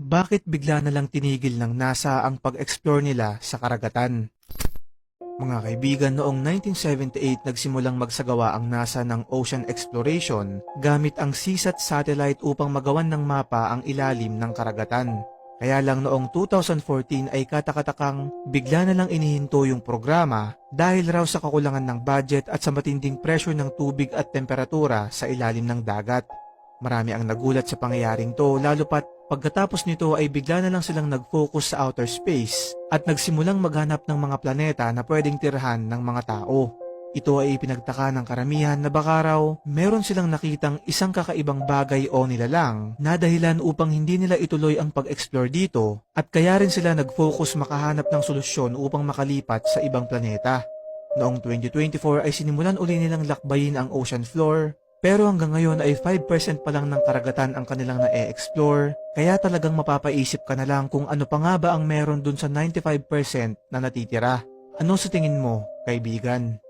Bakit bigla na lang tinigil ng NASA ang pag-explore nila sa karagatan? Mga kaibigan, noong 1978 nagsimulang magsagawa ang NASA ng ocean exploration gamit ang CSAT satellite upang magawan ng mapa ang ilalim ng karagatan. Kaya lang noong 2014 ay katakatakang bigla na lang inihinto yung programa dahil raw sa kakulangan ng budget at sa matinding pressure ng tubig at temperatura sa ilalim ng dagat. Marami ang nagulat sa pangyayaring to lalo pat pagkatapos nito ay bigla na lang silang nag-focus sa outer space at nagsimulang maghanap ng mga planeta na pwedeng tirhan ng mga tao. Ito ay ipinagtaka ng karamihan na baka raw meron silang nakitang isang kakaibang bagay o nilalang na dahilan upang hindi nila ituloy ang pag-explore dito at kaya rin sila nag-focus makahanap ng solusyon upang makalipat sa ibang planeta. Noong 2024 ay sinimulan uli nilang lakbayin ang ocean floor pero hanggang ngayon ay 5% pa lang ng karagatan ang kanilang na-explore kaya talagang mapapaisip ka na lang kung ano pa nga ba ang meron dun sa 95% na natitira. Ano sa tingin mo, kaibigan?